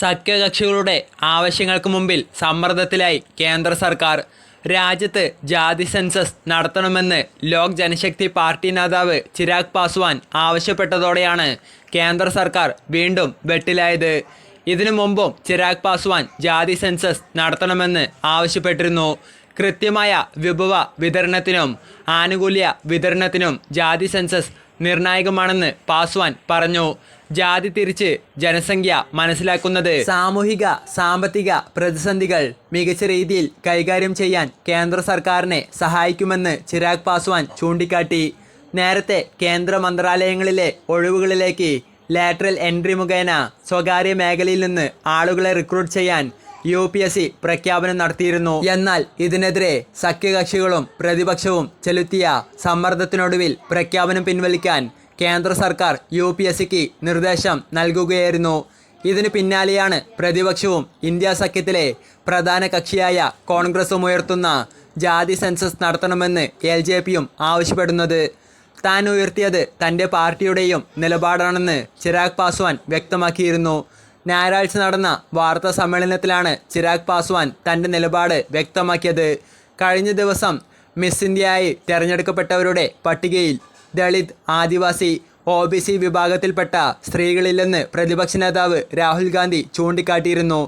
സഖ്യകക്ഷികളുടെ ആവശ്യങ്ങൾക്ക് മുമ്പിൽ സമ്മർദ്ദത്തിലായി കേന്ദ്ര സർക്കാർ. രാജ്യത്ത് ജാതി സെൻസസ് നടത്തണമെന്ന് ലോക് ജനശക്തി പാർട്ടി നേതാവ് ചിരാഗ് പാസ്വാൻ ആവശ്യപ്പെട്ടതോടെയാണ് കേന്ദ്ര സർക്കാർ വീണ്ടും വെട്ടിലായത്. ഇതിനു മുമ്പും ചിരാഗ് പാസ്വാൻ ജാതി സെൻസസ് നടത്തണമെന്ന് ആവശ്യപ്പെട്ടിരുന്നു. കൃത്യമായ വിഭവ വിതരണത്തിനും ആനുകൂല്യ വിതരണത്തിനും ജാതി സെൻസസ് നിർണായകമാണെന്ന് പാസ്വാൻ പറഞ്ഞു. ജാതി തിരിച്ച് ജനസംഖ്യ മനസ്സിലാക്കുന്നത്. സാമൂഹിക സാമ്പത്തിക പ്രതിസന്ധികൾ മികച്ച രീതിയിൽ കൈകാര്യം ചെയ്യാൻ കേന്ദ്ര സർക്കാരിനെ സഹായിക്കുമെന്ന് ചിരാഗ് പാസ്വാൻ ചൂണ്ടിക്കാട്ടി. നേരത്തെ കേന്ദ്ര മന്ത്രാലയങ്ങളിലെ ഒഴിവുകളിലേക്ക് ലാറ്ററൽ എൻട്രി മുഖേന സ്വകാര്യ മേഖലയിൽ നിന്ന് ആളുകളെ റിക്രൂട്ട് ചെയ്യാൻ യു പി എസ് സി പ്രഖ്യാപനം നടത്തിയിരുന്നു. എന്നാൽ ഇതിനെതിരെ സഖ്യകക്ഷികളും പ്രതിപക്ഷവും ചെലുത്തിയ സമ്മർദ്ദത്തിനൊടുവിൽ പ്രഖ്യാപനം പിൻവലിക്കാൻ കേന്ദ്ര സർക്കാർ യു പി എസ് സിക്ക് നിർദ്ദേശം നൽകുകയായിരുന്നു. ഇതിന് പിന്നാലെയാണ് പ്രതിപക്ഷവും ഇന്ത്യ സഖ്യത്തിലെ പ്രധാന കക്ഷിയായ കോൺഗ്രസും ഉയർത്തുന്ന ജാതി സെൻസസ് നടത്തണമെന്ന് എൽ ജെ പിയും ആവശ്യപ്പെടുന്നത്. താൻ ഉയർത്തിയത് തന്റെ പാർട്ടിയുടെയും നിലപാടാണെന്ന് ചിരാഗ് പാസ്വാൻ വ്യക്തമാക്കിയിരുന്നു. ഞായറാഴ്ച നടന്ന വാർത്താ സമ്മേളനത്തിലാണ് ചിരാഗ് പാസ്വാൻ തന്റെ നിലപാട് വ്യക്തമാക്കിയത്. കഴിഞ്ഞ ദിവസം മിസ് ഇന്ത്യയായി തിരഞ്ഞെടുക്കപ്പെട്ടവരുടെ പട്ടികയിൽ Dalit Adivasi O B C വിഭാഗത്തിൽപ്പെട്ട സ്ത്രീകളില്ലെന്ന് പ്രതിപക്ഷ നേതാവ് രാഹുൽ ഗാന്ധി ചൂണ്ടിക്കാട്ടിയിരുന്നു.